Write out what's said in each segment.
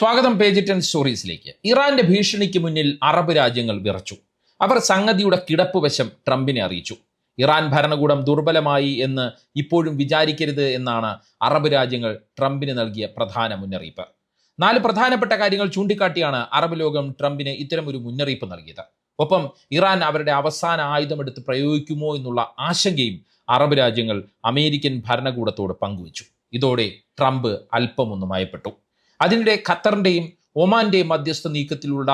സ്വാഗതം page ten സ്റ്റോറീസിലേക്ക്. ഇറാന്റെ ഭീഷണിക്ക് മുന്നിൽ അറബ് രാജ്യങ്ങൾ വിറച്ചു. അവർ സംഗതിയുടെ കിടപ്പ് വശം ട്രംപിനെ അറിയിച്ചു. ഇറാൻ ഭരണകൂടം ദുർബലമായി എന്ന് ഇപ്പോഴും വിചാരിക്കരുത് എന്നാണ് അറബ് രാജ്യങ്ങൾ ട്രംപിന് നൽകിയ പ്രധാന മുന്നറിയിപ്പ്. നാല് പ്രധാനപ്പെട്ട കാര്യങ്ങൾ ചൂണ്ടിക്കാട്ടിയാണ് അറബ് ലോകം ട്രംപിന് ഇത്തരമൊരു മുന്നറിയിപ്പ് നൽകിയത്. ഒപ്പം ഇറാൻ അവരുടെ അവസാന ആയുധമെടുത്ത് പ്രയോഗിക്കുമോ എന്നുള്ള ആശങ്കയും അറബ് രാജ്യങ്ങൾ അമേരിക്കൻ ഭരണകൂടത്തോട് പങ്കുവച്ചു. ഇതോടെ ട്രംപ് അല്പമൊന്ന് മയപ്പെട്ടു. അതിനിടെ ഖത്തറിന്റെയും ഒമാന്റെയും മധ്യസ്ഥ നീക്കത്തിലുള്ള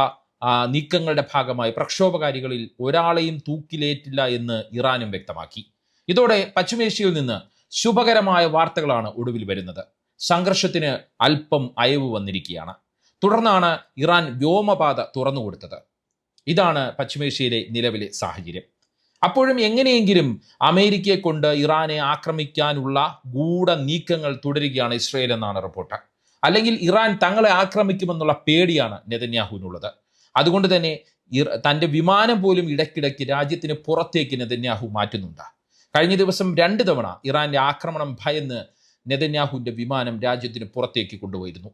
നീക്കങ്ങളുടെ ഭാഗമായി പ്രക്ഷോഭകാരികളിൽ ഒരാളെയും തൂക്കിലേറ്റില്ല എന്ന് ഇറാനും വ്യക്തമാക്കി. ഇതോടെ പശ്ചിമേഷ്യയിൽ നിന്ന് ശുഭകരമായ വാർത്തകളാണ് ഒടുവിൽ വരുന്നത്. സംഘർഷത്തിന് അല്പം അയവ് വന്നിരിക്കുകയാണ്. തുടർന്നാണ് ഇറാൻ വ്യോമപാത തുറന്നുകൊടുത്തത് ഇതാണ് പശ്ചിമേഷ്യയിലെ നിലവിലെ സാഹചര്യം. അപ്പോഴും എങ്ങനെയെങ്കിലും അമേരിക്കയെ കൊണ്ട് ഇറാനെ ആക്രമിക്കാനുള്ള ഗൂഢ നീക്കങ്ങൾ തുടരുകയാണ് ഇസ്രയേൽ എന്നാണ് റിപ്പോർട്ട്. അല്ലെങ്കിൽ ഇറാൻ തങ്ങളെ ആക്രമിക്കുമെന്നുള്ള പേടിയാണ് നെതന്യാഹുവിനുള്ളത്. അതുകൊണ്ട് തന്നെ തന്റെ വിമാനം പോലും ഇടയ്ക്കിടയ്ക്ക് രാജ്യത്തിന് പുറത്തേക്ക് നെതന്യാഹു മാറ്റുന്നുണ്ട്. കഴിഞ്ഞ ദിവസം രണ്ട് തവണ ഇറാന്റെ ആക്രമണം ഭയന്ന് നെതന്യാഹുവിന്റെ വിമാനം രാജ്യത്തിന് പുറത്തേക്ക് കൊണ്ടുപോയിരുന്നു.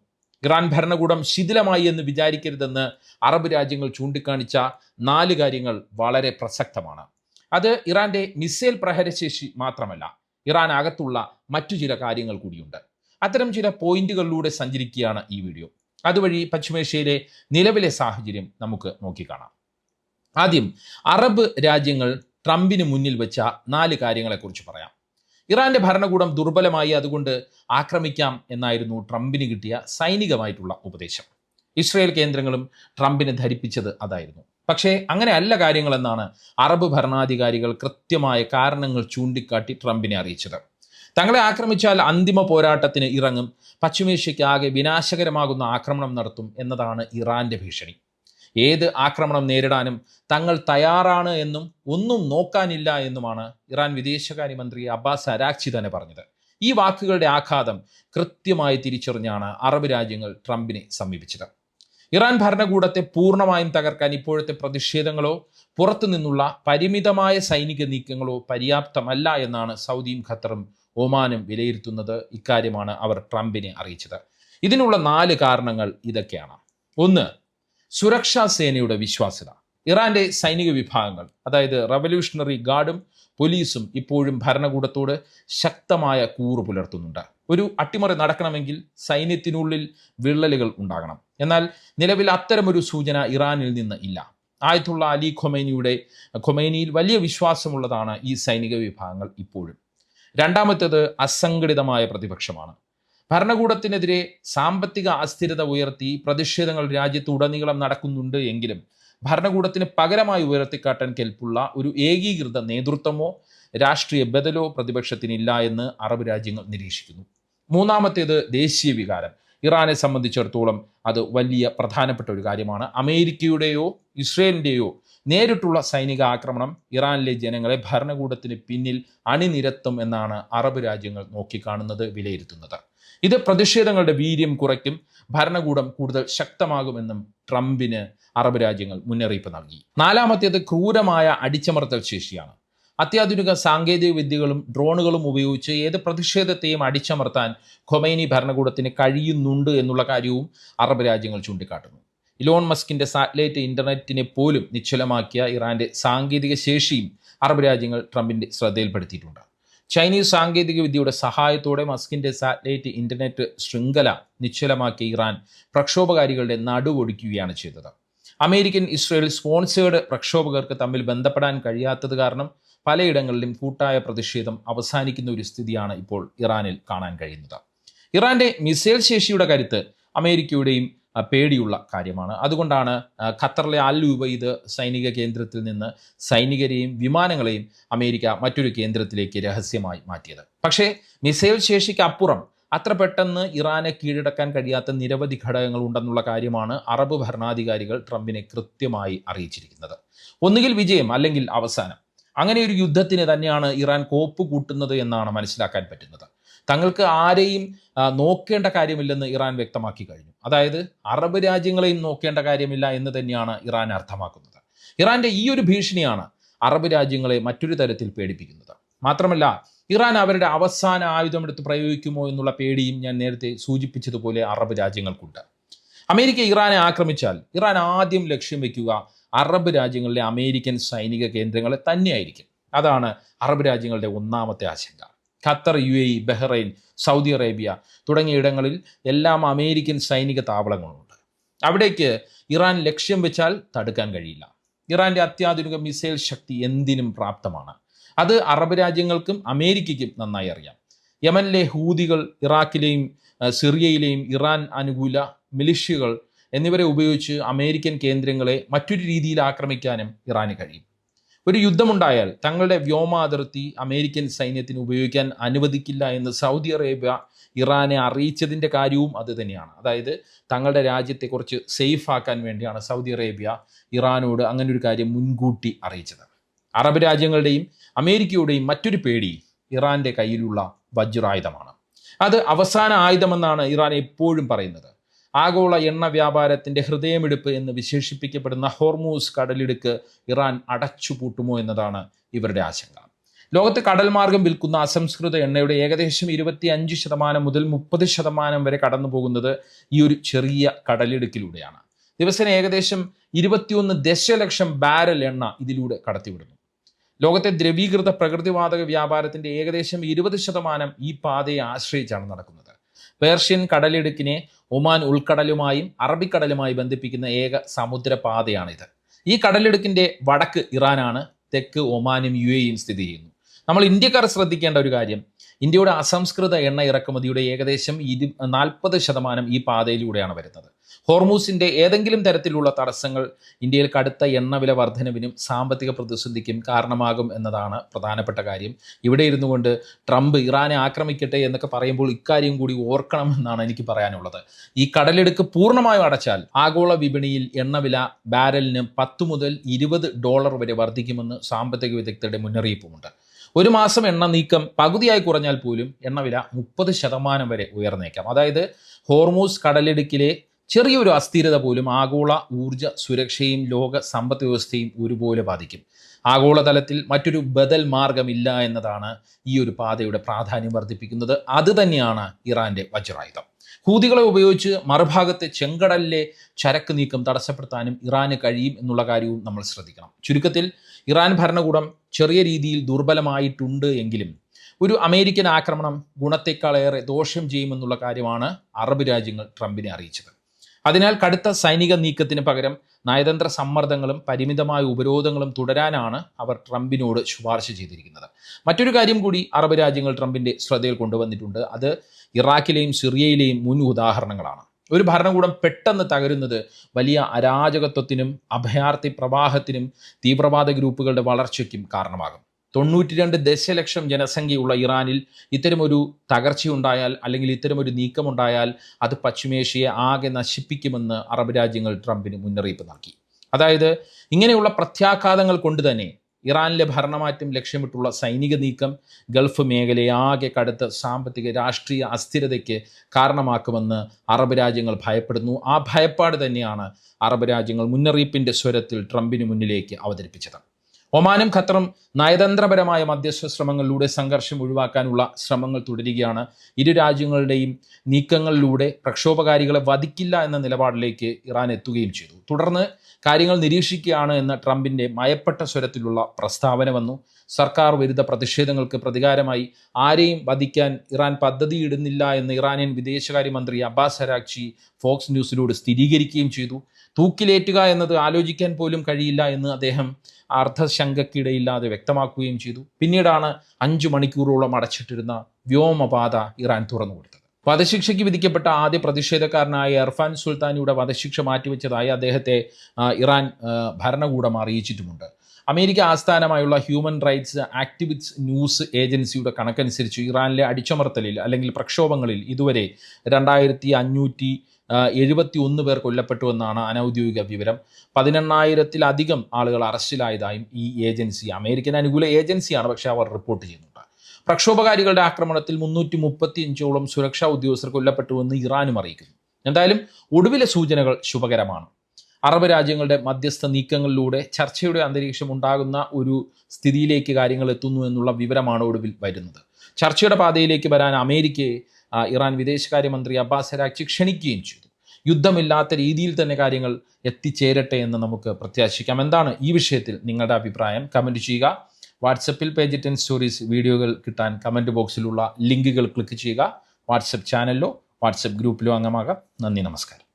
ഇറാൻ ഭരണകൂടം ശിഥിലമായി എന്ന് വിചാരിക്കരുതെന്ന് അറബ് രാജ്യങ്ങൾ ചൂണ്ടിക്കാണിച്ച നാല് കാര്യങ്ങൾ വളരെ പ്രസക്തമാണ്. അത് ഇറാന്റെ മിസൈൽ പ്രഹരശേഷി മാത്രമല്ല ഇറാൻ അകത്തുള്ള മറ്റു ചില കാര്യങ്ങൾ കൂടിയുണ്ട്. അത്തരം ചില പോയിന്റുകളിലൂടെ സഞ്ചരിക്കുകയാണ് ഈ വീഡിയോ. അതുവഴി പശ്ചിമേഷ്യയിലെ നിലവിലെ സാഹചര്യം നമുക്ക് നോക്കിക്കാണാം. ആദ്യം അറബ് രാജ്യങ്ങൾ ട്രംപിന് മുന്നിൽ വെച്ച നാല് കാര്യങ്ങളെക്കുറിച്ച് പറയാം. ഇറാന്റെ ഭരണകൂടം ദുർബലമായി അതുകൊണ്ട് ആക്രമിക്കാം എന്നായിരുന്നു ട്രംപിന് കിട്ടിയ സൈനികമായിട്ടുള്ള ഉപദേശം. ഇസ്രയേൽ കേന്ദ്രങ്ങളും ട്രംപിനെ ധരിപ്പിച്ചത് അതായിരുന്നു. പക്ഷേ അങ്ങനെ അല്ല കാര്യങ്ങളെന്നാണ് അറബ് ഭരണാധികാരികൾ കൃത്യമായ കാരണങ്ങൾ ചൂണ്ടിക്കാട്ടി ട്രംപിനെ അറിയിച്ചത്. തങ്ങളെ ആക്രമിച്ചാൽ അന്തിമ പോരാട്ടത്തിന് ഇറങ്ങും. പശ്ചിമേഷ്യയ്ക്ക് ആകെ വിനാശകരമാകുന്ന ആക്രമണം നടത്തും എന്നതാണ് ഇറാന്റെ ഭീഷണി. ഏത് ആക്രമണം നേരിടാനും തങ്ങൾ തയ്യാറാണ് എന്നും ഒന്നും നോക്കാനില്ല എന്നുമാണ് ഇറാൻ വിദേശകാര്യമന്ത്രി അബ്ബാസ് അരാക്ചി തന്നെ പറഞ്ഞത്. ഈ വാക്കുകളുടെ ആഘാതം കൃത്യമായി തിരിച്ചറിഞ്ഞാണ് അറബ് രാജ്യങ്ങൾ ട്രംപിനെ സമീപിച്ചത്. ഇറാൻ ഭരണകൂടത്തെ പൂർണമായും തകർക്കാൻ ഇപ്പോഴത്തെ പ്രതിഷേധങ്ങളോ പുറത്തു നിന്നുള്ള പരിമിതമായ സൈനിക നീക്കങ്ങളോ പര്യാപ്തമല്ല എന്നാണ് സൗദിയും ഖത്തറും ഒമാനും വിലയിരുത്തുന്നത് ഇക്കാര്യമാണ് അവർ ട്രംപിനെ അറിയിച്ചത്. ഇതിനുള്ള നാല് കാരണങ്ങൾ ഇതൊക്കെയാണ്. ഒന്ന് സുരക്ഷാ സേനയുടെ വിശ്വാസ്യത. ഇറാന്റെ സൈനിക വിഭാഗങ്ങൾ അതായത് റവല്യൂഷണറി ഗാർഡും പോലീസും ഇപ്പോഴും ഭരണകൂടത്തോട് ശക്തമായ കൂറ് പുലർത്തുന്നുണ്ട്. ഒരു അട്ടിമറി നടക്കണമെങ്കിൽ സൈന്യത്തിനുള്ളിൽ വിള്ളലുകൾ ഉണ്ടാകണം. എന്നാൽ നിലവിൽ അത്തരമൊരു സൂചന ഇറാനിൽ നിന്ന് ഇല്ല. ആയത്തുള്ള അലി ഖൊമൈനിയുടെ ഖൊമൈനിയിൽ വലിയ വിശ്വാസമുള്ളതാണ് ഈ സൈനിക വിഭാഗങ്ങൾ ഇപ്പോഴും. രണ്ടാമത്തേത് അസംഘടിതമായ പ്രതിപക്ഷമാണ്. ഭരണകൂടത്തിനെതിരെ സാമ്പത്തിക അസ്ഥിരത ഉയർത്തി പ്രതിഷേധങ്ങൾ രാജ്യത്തുടനീളം നടക്കുന്നുണ്ട് എങ്കിലും ഭരണകൂടത്തിന് പകരമായി ഉയർത്തിക്കാട്ടാൻ കെൽപ്പുള്ള ഒരു ഏകീകൃത നേതൃത്വമോ രാഷ്ട്രീയ ബദലോ പ്രതിപക്ഷത്തിനില്ല എന്ന് അറബ് രാജ്യങ്ങൾ നിരീക്ഷിക്കുന്നു. മൂന്നാമത്തേത് ദേശീയ വികാരം. ഇറാനെ സംബന്ധിച്ചിടത്തോളം അത് വലിയ പ്രധാനപ്പെട്ട ഒരു കാര്യമാണ്. അമേരിക്കയുടെയോ ഇസ്രയേലിന്റെയോ നേരിട്ടുള്ള സൈനിക ആക്രമണം ഇറാനിലെ ജനങ്ങളെ ഭരണകൂടത്തിന് പിന്നിൽ അണിനിരത്തും എന്നാണ് അറബ് രാജ്യങ്ങൾ നോക്കിക്കാണുന്നത് വിലയിരുത്തുന്നത്. ഇത് പ്രതിഷേധങ്ങളുടെ വീര്യം കുറയ്ക്കും ഭരണകൂടം കൂടുതൽ ശക്തമാകുമെന്നും ട്രംപിന് അറബ് രാജ്യങ്ങൾ മുന്നറിയിപ്പ് നൽകി. നാലാമത്തേത് ക്രൂരമായ അടിച്ചമർത്തൽ ശേഷിയാണ്. അത്യാധുനിക സാങ്കേതിക വിദ്യകളും ഡ്രോണുകളും ഉപയോഗിച്ച് ഏത് പ്രതിഷേധത്തെയും അടിച്ചമർത്താൻ ഖൊമൈനി ഭരണകൂടത്തിന് കഴിയുന്നുണ്ട് എന്നുള്ള കാര്യവും അറബ് രാജ്യങ്ങൾ ചൂണ്ടിക്കാട്ടുന്നു. ഇലോൺ മസ്കിന്റെ സാറ്റലൈറ്റ് ഇന്റർനെറ്റിനെ പോലും നിശ്ചലമാക്കിയ ഇറാന്റെ സാങ്കേതിക ശേഷിയും അറബ് രാജ്യങ്ങൾ ട്രംപിന്റെ ശ്രദ്ധയിൽപ്പെടുത്തിയിട്ടുണ്ട്. ചൈനീസ് സാങ്കേതിക വിദ്യയുടെ സഹായത്തോടെ മസ്കിന്റെ സാറ്റലൈറ്റ് ഇന്റർനെറ്റ് ശൃംഖല നിശ്ചലമാക്കിയ ഇറാൻ പ്രക്ഷോഭകാരികളുടെ നടുവൊടിക്കുകയാണ് ചെയ്തത്. അമേരിക്കൻ ഇസ്രയേൽ സ്പോൺസേഡ് പ്രക്ഷോഭകർക്ക് തമ്മിൽ ബന്ധപ്പെടാൻ കഴിയാത്തത് കാരണം പലയിടങ്ങളിലും കൂട്ടായ പ്രതിഷേധം അവസാനിക്കുന്ന ഒരു സ്ഥിതിയാണ് ഇപ്പോൾ ഇറാനിൽ കാണാൻ കഴിയുന്നത്. ഇറാന്റെ മിസൈൽ ശേഷിയുടെ കരുത്ത് അമേരിക്കയുടെയും പേടിയുള്ള കാര്യമാണ്. അതുകൊണ്ടാണ് ഖത്തറിലെ അൽ ഉബൈദ് സൈനിക കേന്ദ്രത്തിൽ നിന്ന് സൈനികരെയും വിമാനങ്ങളെയും അമേരിക്ക മറ്റൊരു കേന്ദ്രത്തിലേക്ക് രഹസ്യമായി മാറ്റിയത്. പക്ഷേ മിസൈൽ ശേഷിക്ക് അപ്പുറം അത്ര പെട്ടെന്ന് ഇറാനെ കീഴടക്കാൻ കഴിയാത്ത നിരവധി ഘടകങ്ങൾ ഉണ്ടെന്നുള്ള കാര്യമാണ് അറബ് ഭരണാധികാരികൾ ട്രംപിനെ കൃത്യമായി അറിയിച്ചിരിക്കുന്നത്. ഒന്നുകിൽ വിജയം അല്ലെങ്കിൽ അവസാനം. അങ്ങനെ ഒരു യുദ്ധത്തിന് തന്നെയാണ് ഇറാൻ കോപ്പ് കൂട്ടുന്നത് എന്നാണ് മനസ്സിലാക്കാൻ പറ്റുന്നത്. തങ്ങൾക്ക് ആരെയും നോക്കേണ്ട കാര്യമില്ലെന്ന് ഇറാൻ വ്യക്തമാക്കി കഴിഞ്ഞു. അതായത് അറബ് രാജ്യങ്ങളെയും നോക്കേണ്ട കാര്യമില്ല എന്ന് തന്നെയാണ് ഇറാൻ അർത്ഥമാക്കുന്നത്. ഇറാന്റെ ഈ ഒരു ഭീഷണിയാണ് അറബ് രാജ്യങ്ങളെ മറ്റൊരു തരത്തിൽ പേടിപ്പിക്കുന്നത്. മാത്രമല്ല ഇറാൻ അവരുടെ അവസാന ആയുധമെടുത്ത് പ്രയോഗിക്കുമോ എന്നുള്ള പേടിയും ഞാൻ നേരത്തെ സൂചിപ്പിച്ചതുപോലെ അറബ് രാജ്യങ്ങൾക്കുണ്ട്. അമേരിക്ക ഇറാനെ ആക്രമിച്ചാൽ ഇറാൻ ആദ്യം ലക്ഷ്യം വെക്കുക അറബ് രാജ്യങ്ങളിലെ അമേരിക്കൻ സൈനിക കേന്ദ്രങ്ങളെ തന്നെയായിരിക്കും. അതാണ് അറബ് രാജ്യങ്ങളുടെ ഒന്നാമത്തെ ആശങ്ക. Qatar U A Bahrain Saudi Arabia തുടങ്ങിയ ഇടങ്ങളിൽ എല്ലാം അമേരിക്കൻ സൈനിക താവളങ്ങളുണ്ട്. അവിടേക്ക് ഇറാൻ ലക്ഷ്യം വെച്ചാൽ തടുക്കാൻ കഴിയില്ല. ഇറാന്റെ അത്യാധുനിക മിസൈൽ ശക്തി എന്തിനും പ്രാപ്തമാണ്. അത് അറബ് രാജ്യങ്ങൾക്കും അമേരിക്കയ്ക്കും നന്നായി അറിയാം. യമനിലെ ഹൂതികൾ ഇറാഖിലെയും സിറിയയിലെയും ഇറാൻ അനുകൂല മിലിഷ്യകൾ എന്നിവരെ ഉപയോഗിച്ച് അമേരിക്കൻ കേന്ദ്രങ്ങളെ മറ്റൊരു രീതിയിൽ ആക്രമിക്കാനും ഇറാന് കഴിയും. ഒരു യുദ്ധമുണ്ടായാൽ തങ്ങളുടെ വ്യോമ അതിർത്തി അമേരിക്കൻ സൈന്യത്തിന് ഉപയോഗിക്കാൻ അനുവദിക്കില്ല എന്ന് സൗദി അറേബ്യ ഇറാനെ അറിയിച്ചതിന്റെ കാര്യവും അത് തന്നെയാണ്. അതായത് തങ്ങളുടെ രാജ്യത്തെ കുറച്ച് സേഫ് ആക്കാൻ വേണ്ടിയാണ് സൗദി അറേബ്യ ഇറാനോട് അങ്ങനെ ഒരു കാര്യം മുൻകൂട്ടി അറിയിച്ചത്. അറബ് രാജ്യങ്ങളുടെയും അമേരിക്കയുടെയും മറ്റൊരു പേടി ഇറാന്റെ കയ്യിലുള്ള വജ്രായുധമാണ്. അത് അവസാന ആയുധമെന്നാണ് ഇറാൻ എപ്പോഴും പറയുന്നത്. ആഗോള എണ്ണ വ്യാപാരത്തിന്റെ ഹൃദയമിടിപ്പ് എന്ന് വിശേഷിപ്പിക്കപ്പെടുന്ന ഹോർമൂസ് കടലിടുക്ക് ഇറാൻ അടച്ചുപൂട്ടുമോ എന്നതാണ് ഇവരുടെ ആശങ്ക. ലോകത്ത് കടൽ മാർഗം വിൽക്കുന്ന അസംസ്കൃത എണ്ണയുടെ ഏകദേശം ഇരുപത്തി അഞ്ച് ശതമാനം മുതൽ മുപ്പത് ശതമാനം വരെ കടന്നു പോകുന്നത് ഈ ഒരു ചെറിയ കടലിടുക്കിലൂടെയാണ്. ദിവസേന ഏകദേശം ഇരുപത്തിയൊന്ന് ദശലക്ഷം ബാരൽ എണ്ണ ഇതിലൂടെ കടത്തിവിടുന്നു. ലോകത്തെ ദ്രവീകൃത പ്രകൃതിവാതക വ്യാപാരത്തിന്റെ ഏകദേശം ഇരുപത് ശതമാനം ഈ പാതയെ ആശ്രയിച്ചാണ് നടക്കുന്നത്. പേർഷ്യൻ കടലിടുക്കിനെ ഒമാൻ ഉൾക്കടലുമായും അറബിക്കടലുമായി ബന്ധിപ്പിക്കുന്ന ഏക സമുദ്രപാതയാണിത്. ഈ കടലിടുക്കിന്റെ വടക്ക് ഇറാനാണ് തെക്ക് ഒമാനും യു എയും സ്ഥിതി ചെയ്യുന്നു. നമ്മൾ ഇന്ത്യക്കാർ ശ്രദ്ധിക്കേണ്ട ഒരു കാര്യം ഇന്ത്യയുടെ അസംസ്കൃത എണ്ണ ഇറക്കുമതിയുടെ ഏകദേശം ഇരു നാൽപ്പത് ശതമാനം ഈ പാതയിലൂടെയാണ് വരുന്നത്. ഹോർമൂസിന്റെ ഏതെങ്കിലും തരത്തിലുള്ള തടസ്സങ്ങൾ ഇന്ത്യയിൽ കടുത്ത എണ്ണവില വർധനവിനും സാമ്പത്തിക പ്രതിസന്ധിക്കും കാരണമാകും എന്നതാണ് പ്രധാനപ്പെട്ട കാര്യം. ഇവിടെ ഇരുന്നു കൊണ്ട് ട്രംപ് ഇറാനെ ആക്രമിക്കട്ടെ എന്നൊക്കെ പറയുമ്പോൾ ഇക്കാര്യം കൂടി ഓർക്കണം എന്നാണ് എനിക്ക് പറയാനുള്ളത്. ഈ കടലെടുക്ക് പൂർണമായും അടച്ചാൽ ആഗോള വിപണിയിൽ എണ്ണവില ബാരലിന് പത്ത് മുതൽ ഇരുപത് ഡോളർ വരെ വർദ്ധിക്കുമെന്ന് സാമ്പത്തിക വിദഗ്ധരുടെ മുന്നറിയിപ്പുമുണ്ട്. ഒരു മാസം എണ്ണ നീക്കം പകുതിയായി കുറഞ്ഞാൽ പോലും എണ്ണവില മുപ്പത് ശതമാനം വരെ ഉയർന്നേക്കാം. അതായത് ഹോർമൂസ് കടലിടുക്കിലെ ചെറിയൊരു അസ്ഥിരത പോലും ആഗോള ഊർജ സുരക്ഷയും ലോക സമ്പദ് വ്യവസ്ഥയും ഒരുപോലെ ബാധിക്കും. ആഗോളതലത്തിൽ മറ്റൊരു ബദൽ മാർഗമില്ല എന്നതാണ് ഈ ഒരു പാതയുടെ പ്രാധാന്യം വർദ്ധിപ്പിക്കുന്നത്. അത് തന്നെയാണ് ഇറാന്റെ വജ്രായുധം. ഹൂതികളെ ഉപയോഗിച്ച് മറുഭാഗത്തെ ചെങ്കടലിലെ ചരക്ക് നീക്കം തടസ്സപ്പെടുത്താനും ഇറാന് കഴിയും എന്നുള്ള കാര്യവും നമ്മൾ ശ്രദ്ധിക്കണം. ചുരുക്കത്തിൽ ഇറാൻ ഭരണകൂടം ചെറിയ രീതിയിൽ ദുർബലമായിട്ടുണ്ട് എങ്കിലും ഒരു അമേരിക്കൻ ആക്രമണം ഗുണത്തേക്കാളേറെ ദോഷം ചെയ്യുമെന്നുള്ള കാര്യമാണ് അറബ് രാജ്യങ്ങൾ ട്രംപിനെ അറിയിച്ചത്. അതിനാൽ കടുത്ത സൈനിക നീക്കത്തിന് പകരം നയതന്ത്ര സമ്മർദ്ദങ്ങളും പരിമിതമായ ഉപരോധങ്ങളും തുടരാനാണ് അവർ ട്രംപിനോട് ശുപാർശ ചെയ്തിരിക്കുന്നത്. മറ്റൊരു കാര്യം കൂടി അറബ് രാജ്യങ്ങൾ ട്രംപിന്റെ ശ്രദ്ധയിൽ കൊണ്ടുവന്നിട്ടുണ്ട്. അത് ഇറാഖിലെയും സിറിയയിലെയും മുൻ ഉദാഹരണങ്ങളാണ്. ഒരു ഭരണകൂടം പെട്ടെന്ന് തകരുന്നത് വലിയ അരാജകത്വത്തിനും അഭയാർത്ഥി പ്രവാഹത്തിനും തീവ്രവാദ ഗ്രൂപ്പുകളുടെ വളർച്ചയ്ക്കും കാരണമാകും. തൊണ്ണൂറ്റി രണ്ട് ദശലക്ഷം ജനസംഖ്യയുള്ള ഇറാനിൽ ഇത്തരമൊരു തകർച്ചയുണ്ടായാൽ അല്ലെങ്കിൽ ഇത്തരമൊരു നീക്കമുണ്ടായാൽ അത് പശ്ചിമേഷ്യയെ ആകെ നശിപ്പിക്കുമെന്ന് അറബ് രാജ്യങ്ങൾ ട്രംപിന് മുന്നറിയിപ്പ് നൽകി. അതായത് ഇങ്ങനെയുള്ള പ്രത്യാഘാതങ്ങൾ കൊണ്ട് തന്നെ ഇറാനിലെ ഭരണമാറ്റം ലക്ഷ്യമിട്ടുള്ള സൈനിക നീക്കം ഗൾഫ് മേഖലയെ ആകെ കടുത്ത സാമ്പത്തിക രാഷ്ട്രീയ അസ്ഥിരതയ്ക്ക് കാരണമാക്കുമെന്ന് അറബ് രാജ്യങ്ങൾ ഭയപ്പെടുന്നു. ആ ഭയപ്പാട് തന്നെയാണ് അറബ് രാജ്യങ്ങൾ മുന്നറിയിപ്പിന്റെ സ്വരത്തിൽ ട്രംപിന് മുന്നിലേക്ക് അവതരിപ്പിച്ചത്. ഒമാനും ഖത്തറും നയതന്ത്രപരമായ മധ്യസ്ഥ ശ്രമങ്ങളിലൂടെ സംഘർഷം ഒഴിവാക്കാനുള്ള ശ്രമങ്ങൾ തുടരുകയാണ്. ഇരു രാജ്യങ്ങളുടെയും നീക്കങ്ങളിലൂടെ പ്രക്ഷോഭകാരികളെ വധിക്കില്ല എന്ന നിലപാടിലേക്ക് ഇറാൻ എത്തുകയും ചെയ്തു. തുടർന്ന് കാര്യങ്ങൾ നിരീക്ഷിക്കുകയാണ് എന്ന ട്രംപിന്റെ മയപ്പെട്ട സ്വരത്തിലുള്ള പ്രസ്താവന വന്നു. സർക്കാർ വിരുദ്ധ പ്രതിഷേധങ്ങൾക്ക് പ്രതികാരമായി ആരെയും വധിക്കാൻ ഇറാൻ പദ്ധതിയിടുന്നില്ല എന്ന് ഇറാനിയൻ വിദേശകാര്യമന്ത്രി അബ്ബാസ് ഹരാക്ഷി ഫോക്സ് ന്യൂസിലൂടെ സ്ഥിരീകരിക്കുകയും ചെയ്തു. തൂക്കിലേറ്റുക എന്നത് ആലോചിക്കാൻ പോലും കഴിയില്ല എന്ന് അദ്ദേഹം അർദ്ധശങ്കക്കിടയില്ലാതെ വ്യക്തമാക്കുകയും ചെയ്തു. പിന്നീടാണ് അഞ്ചു മണിക്കൂറോളം അടച്ചിട്ടിരുന്ന വ്യോമപാത ഇറാൻ തുറന്നു കൊടുത്തത്. വധശിക്ഷയ്ക്ക് വിധിക്കപ്പെട്ട ആദ്യ പ്രതിഷേധക്കാരനായ ഇർഫാൻ സുൽത്താനിയുടെ വധശിക്ഷ മാറ്റിവെച്ചതായി അദ്ദേഹത്തെ ഇറാൻ ഭരണകൂടം അറിയിച്ചിട്ടുമുണ്ട്. അമേരിക്ക ആസ്ഥാനമായുള്ള ഹ്യൂമൻ റൈറ്റ്സ് ആക്ടിവിറ്റ്സ് ന്യൂസ് ഏജൻസിയുടെ കണക്കനുസരിച്ച് ഇറാനിലെ അടിച്ചമർത്തലിൽ അല്ലെങ്കിൽ പ്രക്ഷോഭങ്ങളിൽ ഇതുവരെ രണ്ടായിരത്തി അഞ്ഞൂറ്റി എഴുപത്തി ഒന്ന് പേർ കൊല്ലപ്പെട്ടുവെന്നാണ് അനൗദ്യോഗിക വിവരം. പതിനെണ്ണായിരത്തിലധികം ആളുകൾ അറസ്റ്റിലായതായും ഈ ഏജൻസി അമേരിക്കൻ അനുകൂല ഏജൻസിയാണ് പക്ഷേ അവർ റിപ്പോർട്ട് ചെയ്യുന്നുണ്ട്. പ്രക്ഷോഭകാരികളുടെ ആക്രമണത്തിൽ മുന്നൂറ്റി മുപ്പത്തി അഞ്ചോളം സുരക്ഷാ ഉദ്യോഗസ്ഥർ കൊല്ലപ്പെട്ടുവെന്ന് ഇറാനും അറിയിക്കുന്നു. എന്തായാലും ഒടുവിലെ സൂചനകൾ ശുഭകരമാണ്. അറബ് രാജ്യങ്ങളുടെ മധ്യസ്ഥ നീക്കങ്ങളിലൂടെ ചർച്ചയുടെ അന്തരീക്ഷം ഉണ്ടാകുന്ന ഒരു സ്ഥിതിയിലേക്ക് കാര്യങ്ങൾ എത്തുന്നു എന്നുള്ള വിവരമാണ് ഒടുവിൽ വരുന്നത്. ചർച്ചയുടെ പാതയിലേക്ക് വരാൻ അമേരിക്കയെ ഇറാൻ വിദേശകാര്യമന്ത്രി അബ്ബാസ് ഹരാക്ചി ക്ഷണിക്കുകയും ചെയ്തു. യുദ്ധമില്ലാത്ത രീതിയിൽ തന്നെ കാര്യങ്ങൾ എത്തിച്ചേരട്ടെ എന്ന് നമുക്ക് പ്രത്യാശിക്കാം. എന്താണ് ഈ വിഷയത്തിൽ നിങ്ങളുടെ അഭിപ്രായം? കമന്റ് ചെയ്യുക. വാട്സപ്പിൽ പേജ് ടെൻ സ്റ്റോറീസ് വീഡിയോകൾ കിട്ടാൻ കമന്റ് ബോക്സിലുള്ള ലിങ്കുകൾ ക്ലിക്ക് ചെയ്യുക. വാട്സപ്പ് ചാനലിലോ വാട്സപ്പ് ഗ്രൂപ്പിലോ അംഗമാകാം. നന്ദി നമസ്കാരം.